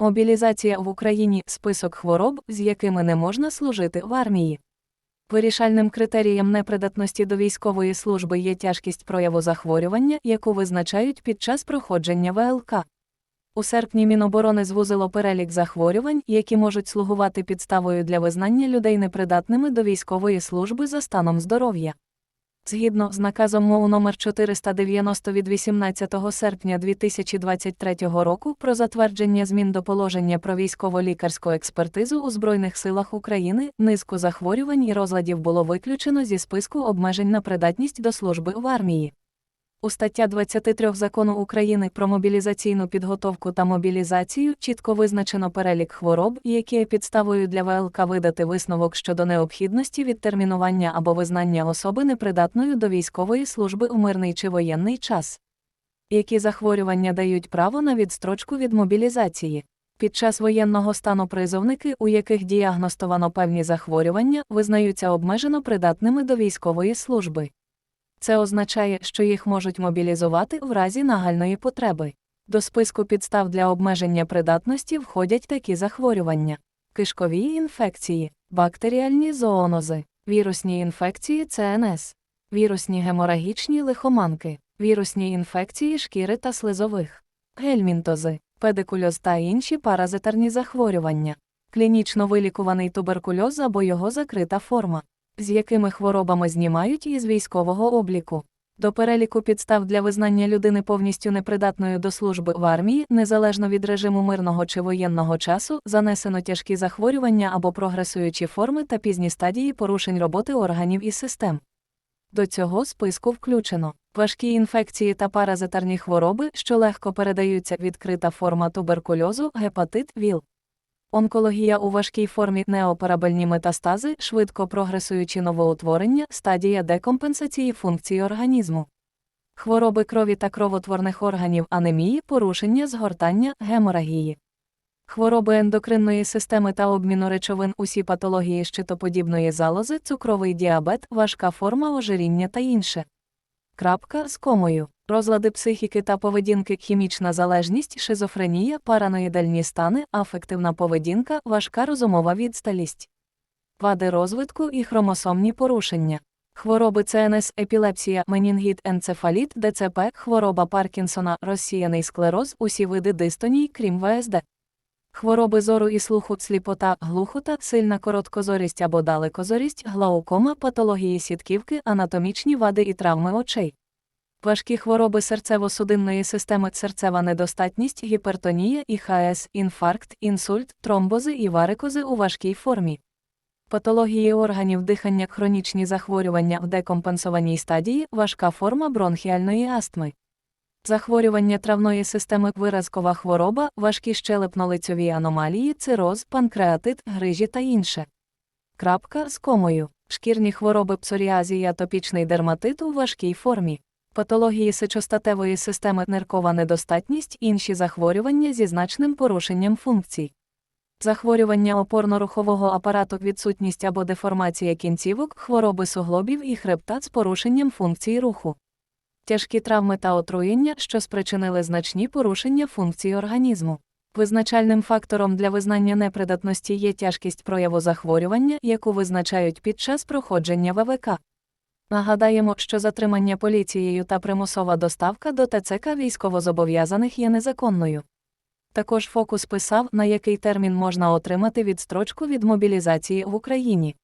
Мобілізація в Україні список хвороб, з якими не можна служити в армії. Вирішальним критерієм непридатності до військової служби є тяжкість прояву захворювання, яку визначають під час проходження ВЛК. У серпні Міноборони звузило перелік захворювань, які можуть слугувати підставою для визнання людей непридатними до військової служби за станом здоров'я. Згідно з наказом МОУ номер 490 від 18 серпня 2023 року про затвердження змін до положення про військово-лікарську експертизу у Збройних силах України, низку захворювань і розладів було виключено зі списку обмежень на придатність до служби в армії. У стаття 23 закону України про мобілізаційну підготовку та мобілізацію чітко визначено перелік хвороб, які є підставою для ВЛК видати висновок щодо необхідності відтермінування або визнання особи непридатною до військової служби у мирний чи воєнний час. Які захворювання дають право на відстрочку від мобілізації? Під час воєнного стану призовники, у яких діагностовано певні захворювання, визнаються обмежено придатними до військової служби. Це означає, що їх можуть мобілізувати в разі нагальної потреби. До списку підстав для обмеження придатності входять такі захворювання: кишкові інфекції, бактеріальні зоонози, вірусні інфекції ЦНС, вірусні геморагічні лихоманки, вірусні інфекції шкіри та слизових, гельмінтози, педикульоз та інші паразитарні захворювання, клінічно вилікуваний туберкульоз або його закрита форма з якими хворобами знімають із військового обліку. До переліку підстав для визнання людини повністю непридатною до служби в армії, незалежно від режиму мирного чи воєнного часу, занесено тяжкі захворювання або прогресуючі форми та пізні стадії порушень роботи органів і систем. До цього списку включено важкі інфекції та паразитарні хвороби, що легко передаються відкрита форма туберкульозу, гепатит, ВІЛ. Онкологія у важкій формі неоперабельні метастази, швидко прогресуючі новоутворення, стадія декомпенсації функцій організму. Хвороби крові та кровотворних органів анемії, порушення згортання, геморагії. Хвороби ендокринної системи та обміну речовин, усі патології щитоподібної залози, цукровий діабет, важка форма ожиріння та інше. Крапка з комою. Розлади психіки та поведінки, хімічна залежність, шизофренія, параноїдальні стани, афективна поведінка, важка розумова відсталість, вади розвитку і хромосомні порушення. Хвороби ЦНС, епілепсія, менінгіт, енцефаліт, ДЦП, хвороба Паркінсона, розсіяний склероз, усі види дистоній, крім ВСД. Хвороби зору і слуху, сліпота, глухота, сильна короткозорість або далекозорість, глаукома, патології сітківки, анатомічні вади і травми очей. Важкі хвороби серцево-судинної системи, серцева недостатність, гіпертонія, ІХС, інфаркт, інсульт, тромбози і варикози у важкій формі. Патології органів дихання, хронічні захворювання в декомпенсованій стадії, важка форма бронхіальної астми. Захворювання травної системи, виразкова хвороба, важкі щелепно-лицьові аномалії, цироз, панкреатит, грижі та інше. Крапка з комою. Шкірні хвороби псоріазії, атопічний дерматит у важкій формі патології сечостатевої системи, ниркова недостатність, інші захворювання зі значним порушенням функцій. Захворювання опорно-рухового апарату, відсутність або деформація кінцівок, хвороби суглобів і хребта з порушенням функцій руху. Тяжкі травми та отруєння, що спричинили значні порушення функцій організму. Визначальним фактором для визнання непридатності є тяжкість прояву захворювання, яку визначають під час проходження ВВК. Нагадаємо, що затримання поліцією та примусова доставка до ТЦК військовозобов'язаних є незаконною. Також фокус писав, на який термін можна отримати відстрочку від мобілізації в Україні.